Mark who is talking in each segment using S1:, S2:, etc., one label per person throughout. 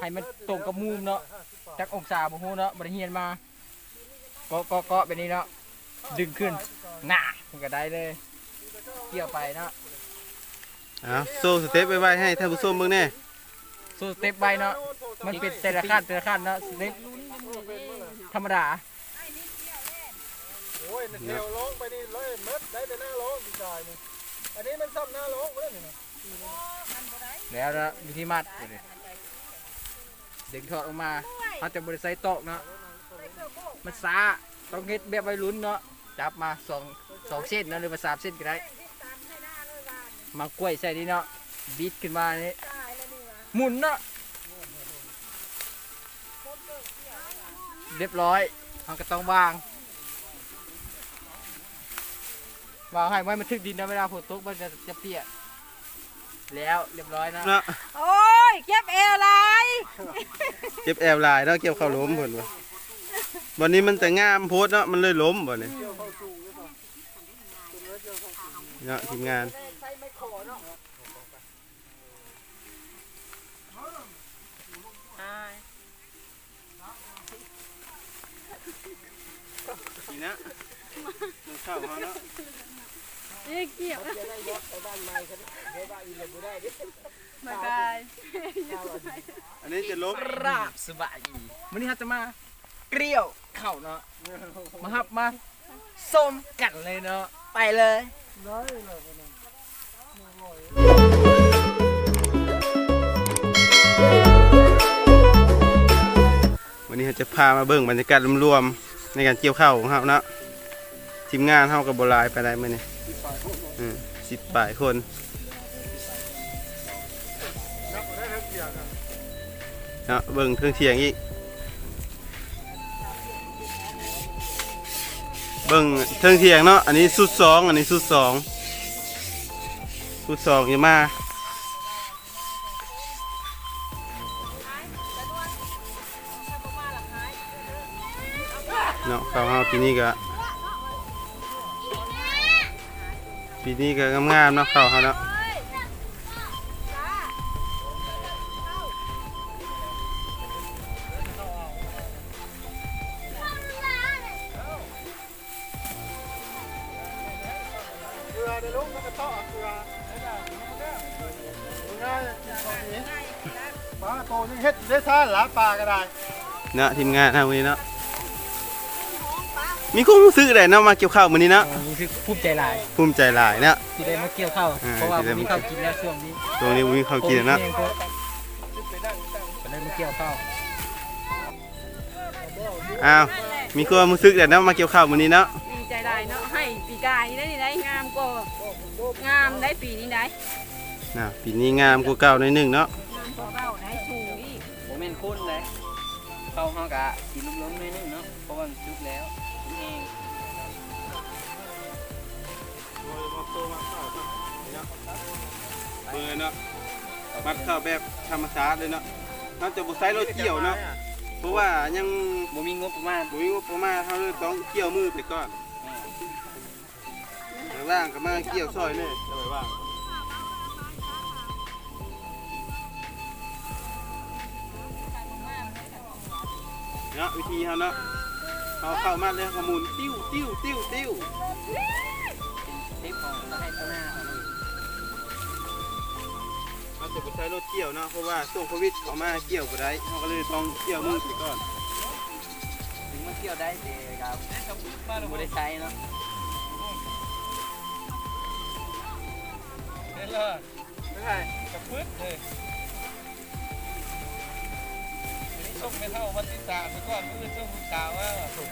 S1: ให้มันตรงกับมุมเนาะจักองศาบ่ฮู้เนาะบ่ได้เฮียนมาเกาะเกาะเกาะแบบนี้เนาะดึงขึ้นน่ะมันก็ได้เลย เกี่ยวไปเนาะ
S2: เอาโซ่สเต็ปไว้ไว้ให้ท่านผู้ชมเบิ่งแน่
S1: สู้สเต็ปไปเนาะมันเป็นแต่ละขั้นแต่ละขั้นเนาะสเต็ปธรรมดา
S3: โอ้ยเทวลงไปนี่เลยเม็ดได้แต่หน้าลงพี่ชายนี่อันนี้มันซ้ำหน้าลงเพื่อนนี่นะ
S1: แล้วนะวิธีมัดเดี๋ย วนี้ดึงถอดออกมาเขาจะบริใส่โต๊ะเนาะมันซาต้องเฮ็ดแบบวัยรุ่นเนาะจับมาสองสองเส้นเนาะหรือว่าสามเส้นก็ได้มากล้วยใส่นี่เนาะบีดขึ้นมานี่หมุนเนาะเรียบร้อยมันก็ต้องวางวางให้ไว้มันทึกดินนะเวลาฝนตกมันจะจะเปียก แล้วเรียบร้อยนะ
S2: เนาะ
S4: โอ้ยเก็บเอวลาย
S2: เก็บแอบลายเนาะเกี่ยวข้าวล้มเพิ่นว่าวันนี้มันแต่งามโพดเนาะมันเลยล้มบ่นี่เนาะทีมงานนี่นะมันเข้ามาเนาะ
S4: เอ้ยเกี่ยวมาไกล
S2: อันนี้จะลบ
S1: ราบสบายดีวันนี้เราจะมาเกลียวเข่าเนาะมาครับมาส้มกันเลยเนาะไปเลย
S3: ได้เลย
S2: วันนี้เราจะพามาเบิ่งบรรยากาศรวมๆในการเกี่ยวข้าวของเราเนาะทีมงานเฮากับบหลายไปได้มื้อนี้ อืมสิบปลายคน
S3: เกียร์กัน
S2: เนาะเบิ่งเครื่องเสียงอีก เบิ่งเครื่องเสียงเนาะ อันนี้สุดสอง อันนี้สุดสองสุดสองอย่มาเนาะข้าวเฮาปีนี้ก็ ปีนี้ก็งามๆเนาะข้าเฮาเนาะ
S3: เรือในลูกมันก็ต้อเรือได้ได้ง่ายกินของนี้ปลาโตนี่เฮ็ดได้ซ่านหลาปลาก็ได้
S2: เนาะทีมงานเฮางนี้เนาะ มีความรู้สึกได้เนาะมาเกี่ยวข้าวมื้อนี้เนาะ
S1: นี่คือภูมิใจหลาย
S2: ภูมิใจหลายเนาะ
S1: ที่ได้มาเกี่ยวข้าว
S2: อ่า
S1: เพราะว่า
S2: ที่ได้
S1: ผม
S2: มา
S1: มีข้าวกินแล้วช่วงนี้
S2: ตรงนี้มีข้าวกินเนาะ
S1: ผมองก็ก็ได้มาเกี่ยวข้าว
S2: อ้าวมีความรู้สึกได้เนาะมาเกี่ยวข้าวมื้อนี้เนาะ
S4: ดีใจได้เนาะให้ปีกายนี่ได้นี่ได้งามกว่างามได้ปีนี้ได้
S2: น่ะปีนี้งามกว่าเก่าหน่อยหนึงเนาะ
S4: งามกว่าเก่าได้ถูกอีก
S1: ผมเป็นคนเลยเข้าห้องกะสีล้มๆนิดนึงเนาะเพราะว่ามันซุกแล้ว เอง
S2: เบิ่งเนาะมัดข้าวแบบธรรมชาติเลยเนาะเราจะบ่ใช้รถเกี่ยวเนาะเพราะว่ายัง
S1: บ่มีงบประมาณ
S2: บ่มีงบประมาณเราเลยต้องเกี่ยวมือไปก่อนแต่ว่างก็มาเกี่ยวซอยเลยจะไปว่างเนาะวิธีเขาเนาะ เขาเข้ามาเลยเขาหมุนติ้วติ้วติ้วติ้ว
S1: เป็นเทปของเราให้ข้างหน้าเอาเลย
S2: เราจะไปใช้รถเกี่ยวเนาะเพราะว่าช่วงโควิดเขามาเกี่ยวบ่ได้เขาก็เลยต้องเกี่ยวมือไปก่อน
S1: ถึงมาเกี่ยวได้แต่ครับบ่ได้ใช้เนาะ
S3: เห็นเลยไม่ใช่กระพืดเลย ส่งไม่เท่าวันที่สามไปก่อนมือส่งกาวว่าส่ง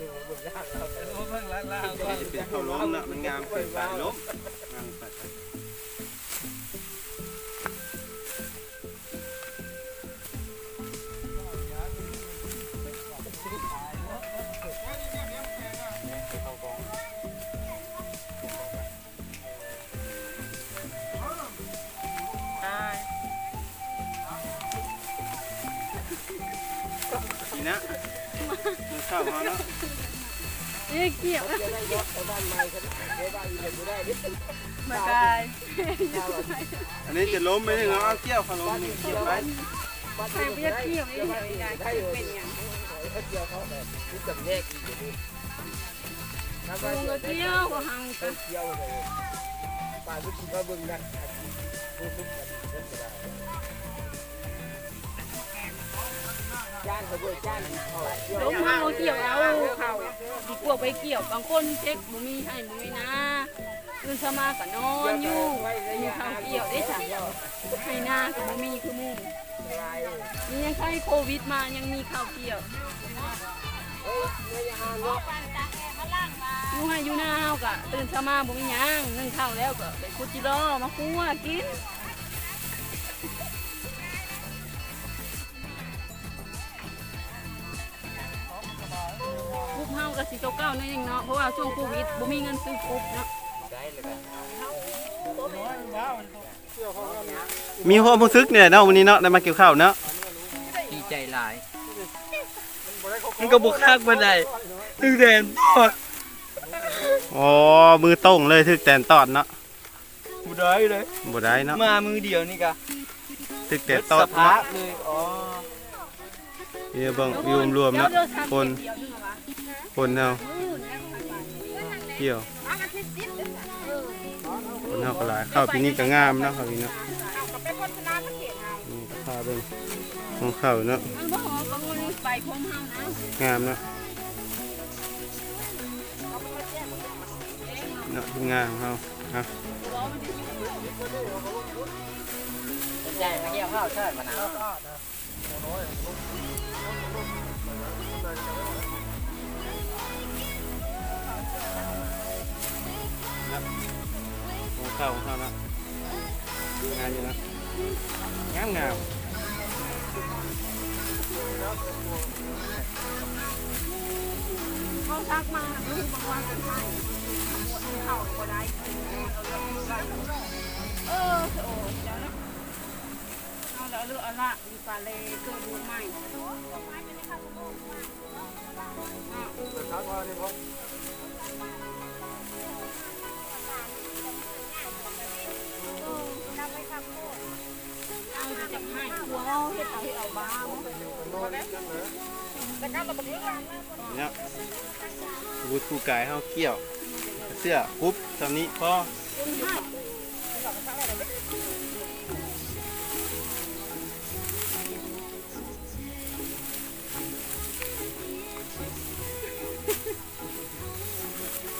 S3: รู้เพิ่งล้างล้างก่อน
S2: จะเป็นเขาล้มเนาะมันงามเกินไปล้ม นี่นะมันเข้ามาเนาะ
S4: เอ้ยเกี่ยว
S1: ได้ยกไปบ้านใหม่กันได้บ้านอีกเห็นบ่ได้ดิ
S4: มากาย
S2: อันนี้จะล้มไปถึงเอาเกี่ยวขนมนี่เกี่ยวไว้
S4: ใครไม่อยากเกี่ยวนี่เดี๋ยวอีกายเป็นหยัง
S1: เขาเกี่ยวเขาแบบมีจำแยกอีกอยู่ถ้า
S4: กู
S1: ว่า
S4: ก็เกี่ยวก็หัง
S1: เขาเกี่ยวเลยป่าทุกคนก็เบิ่งนะผู้ทุกคนเล่นก็ได้จ้าน เขาด้วยจ้านเกี่ยว
S4: ล้มเฮาเกี่ยวเอาเขาดีกว่าไปเกี่ยวบางคนเช็คบ่มีให้บ่มีนะตื่นสมาก็นอนอยู่มีข้าวเกี่ยวได้จ้ะให้หน้าก็บ่มีคือมู่นี่ยังใครโควิดมายังมีข้าวเกี่ยวอยู่ให้อยู่หน้าเฮาก็ตื่นสมาบ่มีหยังนึ่งข้าวแล้วก็ไปคุดจิโร่มาคั่วกิน กุ๊บเฮากับสิโตเก้านั่นเองเนาะ เพราะว่าช่วงโควิดบ่มีเงินซื้อกุ๊บเนาะ
S2: มีความรู้สึกเนี่ยเนาะวันนี้เนาะได้มาเกี่ยวข้าวเนาะ
S1: ดีใจหลาย
S2: มันก็บุกคักบ่ได้ถึงแดนตอดอ๋อมือโต้งเลยถึกแดนตอดเนาะ
S1: ผู้ได้เลย
S2: บ่ได้เนาะ
S1: มามือเดียวนี่กะ
S2: ถึกแดนตอด
S1: สภา
S2: เนาะ
S1: พเลยอ๋อ
S2: เดี๋ยวเบิ่งวิวรวมๆเนาะคน คนเฮาเกี่ยวคนเฮาก็หลายข้าวปีนี้ก็งามเนาะข้าวปีนี้นี่ก็พาเบิ่งของข้าวเนาะ
S4: มันบ่ฮอก็มันไปพร้อมเฮาะ
S2: งามเนาะเนาะงามเฮาเอา
S1: ใหญ่มาเกี่ยวข้าวใช่มะนา ว
S2: ของข้าของเขานะงามอยู่นะงามงาม
S4: เขาทักมาลูกบางวันเป็นไห้เข้าก็ได้เออโอ้เดี๋ยวนะเอาแล้วเลือกเอาละดีกว่าเลยเกิดดูใหม่ เนี่
S2: ยบูทูกายเฮาเกี่ยว เสื้อปุ๊บตอนนี้พอ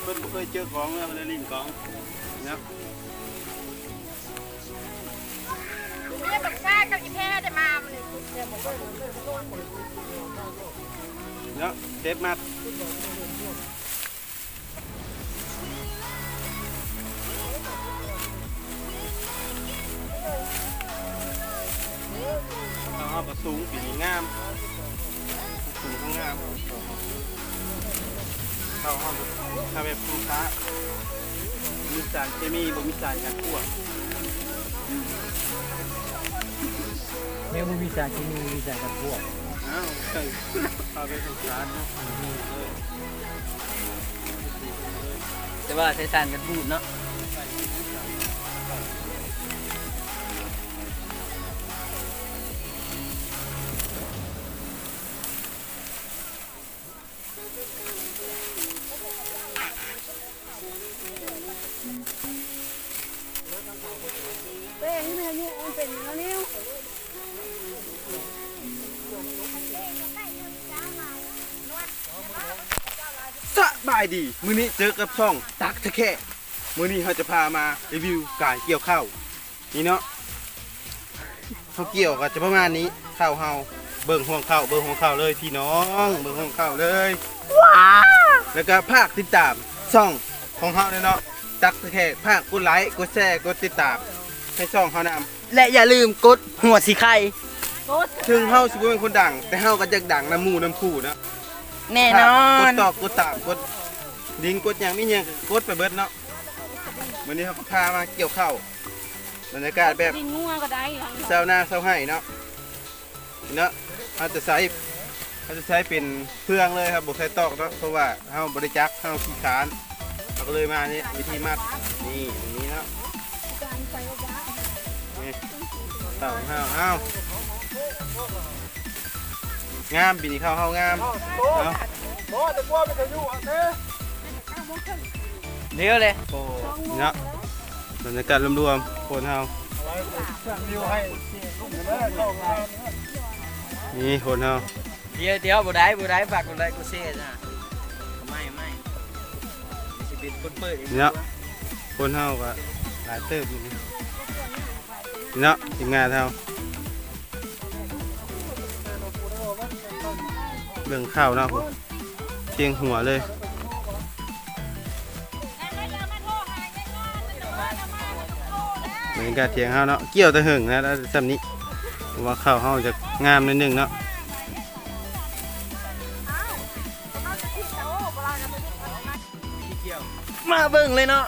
S2: เพิ่นเคยเจอของเลยมันเลยลิ้นของนะ
S5: กับอีแพ้ได้มามันนี่เนาะ
S2: เซฟมัดเอาเอากระสูงปีนี้งามสูงข้างงามเข้าห้องเข้าแบบฟูฟ้ามีสารเคมีบ่มีสารกันทั่ว
S1: เมื่อมีสารที่มีมีสารกับพวก
S2: อ้าวใช่เข้าไปฟูฟ้าเนาะ
S1: แต่ว่าใช้สารกันบูดเนาะา
S2: ยดี มื้อนี้เจอกับช่องตักทะแค่มื้อนี้เราจะพามารีวิวการเกี่ยวข้าวนี่เนาะเขาเกี่ยวก็จะประมาณนี้ข้าวเฮาเบิ่งห่วงข้าวเบิ่งห่วงข้าวเลยพี่น้อง เบิ่งห่วงข้าวเลยแล้วก็ภาคติดตามช่องของเฮาเนี่ยเนาะตักทะแค่ภาคกดไลค์กดแชร์กดติดตามให้ช่องเฮานำ
S1: และอย่าลืมกดหัวสีไข่
S4: โคตร
S2: ถึงเฮาสิบ่เป็นคนดัง แต่เฮาก็จะดังน้ำหมู่น้ำคู่นะ
S1: แน่นอกน
S2: ดตอกกดตามกด ดิงกดอย่างม่เงี้ยงกดไปเบิดเนาะวันนี้เขาก็พามาเกี่ยวเข้าบรรยากาศแบบ
S4: ดินงัวก็ได้
S2: เซาหน้าเซาให้เนาะเนาะเขาจะใช้เขาจะใช้เป็นเครื่องเลยครับบุกใช้ตอกเนาะเพราะว่าเขาบริจักเขาขี้ขานเราก็เลยมานี่วิธีมัดนี่อย่างนี้เนาะนี่เต่าห้าเข้าวงามปีนี้ข้าวห้าวงาม
S3: เนาะเน้ เต้
S1: เดี๋ยวเลย
S2: โอ้เนาะบรรยากาศรวมๆคนเฮา
S3: อะไรเครื่องวิวให้ลูกแม่เข้างาน
S2: นี่คนเฮา
S1: เดี๋ยวเดี๋ยวบ่ได้บ่ได้ฝากกดไลค์กดแชร์จ้ะไม่ไม่สิเป็นคนเปิดเอง
S2: นี่เนาะคนเฮาก็หลายเติบอยู่นี่นี่เนาะทีมงานเฮาเรื่องข้าวเนาะผมเชียงหัวเลย บรรยากาศเทียงเฮาเนาะเกี่ยวแตะหึงนะแล้วสำนี้ว่าข้าวเฮาจะงามนิดนึงเนาะมาเบิ่งเลยเนาะ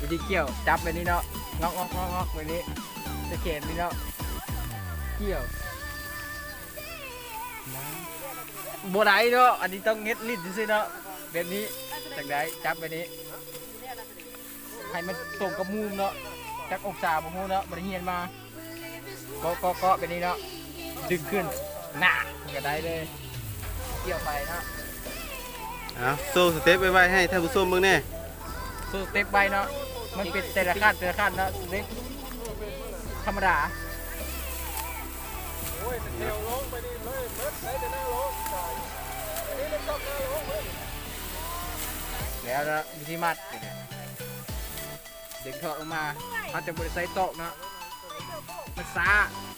S1: วิธีเกี่ยวจับไปนี่เนาะงอกงอกงอกงอกไปนี้ตะเข็นนี่เนาะเกี่ยวบ่ได้เนาะอันนี้ต้องเฮ็ดลิ้นซื่อๆเนาะแบบนี้ จากได้จับไปนี้ให้มันตรงกับมุมเนาะจักองศาบ่ฮู้เนาะบ่ได้เฮียนมาเก็ก็ก็แบบนี้เนาะดึงขึ้นหน้าก็ได้เลยเกี่ยวไปเนาะ
S2: เอาโซ่สเต็ปไปไว้ให้ท่านผู้ชมเบิ่งแน่
S1: สู้สเต็ปไปเนาะมันเป็นแต่ละขั้นแต่ละขั้นเนาะสเต็ปธรรมดา
S3: โอ้ยเที่ยวลงไปนี่เลยเบิดไหนจะนั่งลงตายอันนี้มันต้องนั่งลงเลย
S1: แล้วนะวิธีมัดเนี่ยเด็กถอดออกมาเขาจะบริใส่โตะเนาะมันซา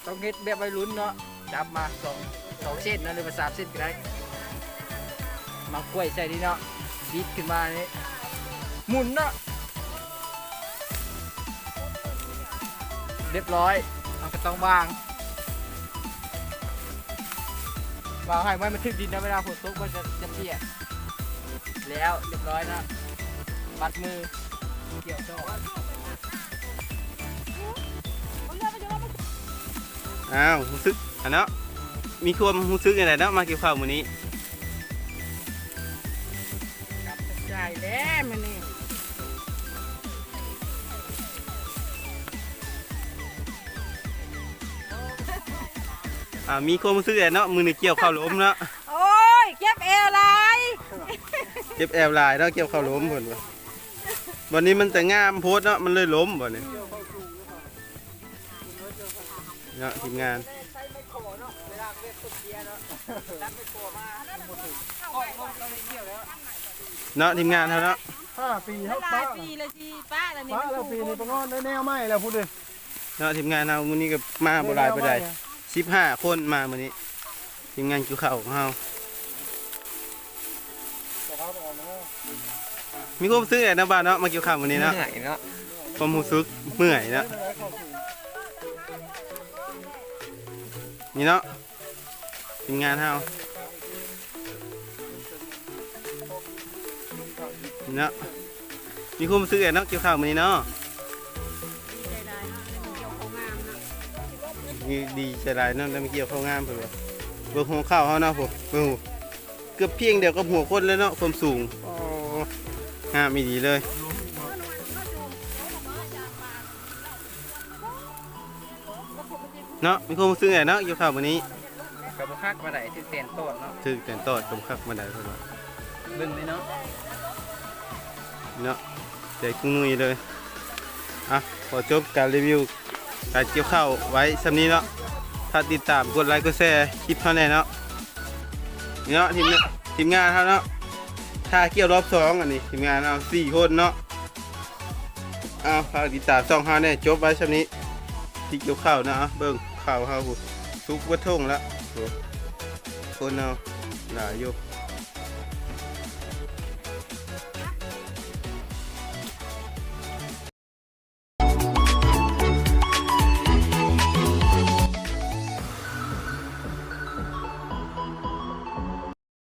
S1: ต้องเฮ็ดแบบวัยรุ่นเนาะจับมาสองสองเส้นนะหรือว่าสามเส้นก็ได้มากล้วยใส่นี่เนาะบีดขึ้นมานี่หมุนเนาะเรียบร้อยมันก็ต้องวางวางให้ไว้มันถึกดินนะเวลาฝนตกมันจะจะเปียก แล้วเรียบร้อยนะบัดมือเกี่ยวโซ่
S2: อ้าวรู้สึกอันเนาะมีความรู้สึกยังไงเนาะมาเกี่ยวข้าวมื้อนี้
S1: กับใจแล้วมันนี่
S2: อ่ามีความรู้สึกยังไงเนาะมื้อนี้เกี่ยวข้าวล้มเนาะ
S5: โอ้ยเก็บเอวลาย
S2: เจ็บแอบหลายเนาะเกี่ยวข้าวล้มเพิ่นว่าวันนี้มันแต่งามโพดเนาะมันเลยล้มบ่นี่เนาะทีมงานเนาะทีมงานเฮาเนาะ
S3: ห้าปีเฮา
S5: ลา
S3: ป้าย
S5: ปีเลยสิป้าแล้วนี่
S3: ป้าแล้วปีนี้ประงอนได้แนวใหม่แล้วพูดเลย
S2: เนาะทีมงานเฮามื้อนี้ก็มาบ่หลายปานใด15คนมามื้อนี้ทีมงานเกี่ยวข้าวของเฮา มีความรู้สึกไงนะบ้านเนาะมาเกี่ยวข้าวมื้อนี้เนาะ
S1: เหนื่อยเนาะ
S2: ความรู้สึกเมื่อยเนาะนี่เนาะทีมงานเฮานี่เนาะมีความรู้สึกไงเนาะเกี่ยวข้าวมื้อนี้เนาะมีดีใจหลายเนาะแล้วมีเกี่ยวข้าวงามเพิ่นว่าเบิ่งหัวข้าวเฮาเนาะผมเบิ่งหูเกือบเพียงเดียวกับหัวคนเลยเนาะความสูงโอ้ งามมีดีเลย เนาะมีความรู้สึกไงเนาะเกี่ยวข้าวมื้อนี้
S1: กับคักมาได้ที่เตียนโต้นเนาะ
S2: ถึกแต่นตอดกำคักมาได้เพิ่นว่า
S1: เบิ่งเลยเนาะ
S2: เนาะใจกุ้งนุยเลยอะขอจบการรีวิวการเกี่ยวข้าวไว้สำนี้เนาะถ้าติดตามกดไลค์กดแชร์คลิปเท่านี้เนาะนี่เนาะทีมทีมงานเท่าเนาะ ถ้าเกี่ยวรอบสองอันนี้ทีมงานเอาสี่คนเนาะเอาฝากติดตามช่องเฮาแน่จบไว้ช่วนี้ที่เกี่ยวข้าวนะเอาเบิ่งข้าวเฮาพุสุกวัดทงละคนเอาหลายยก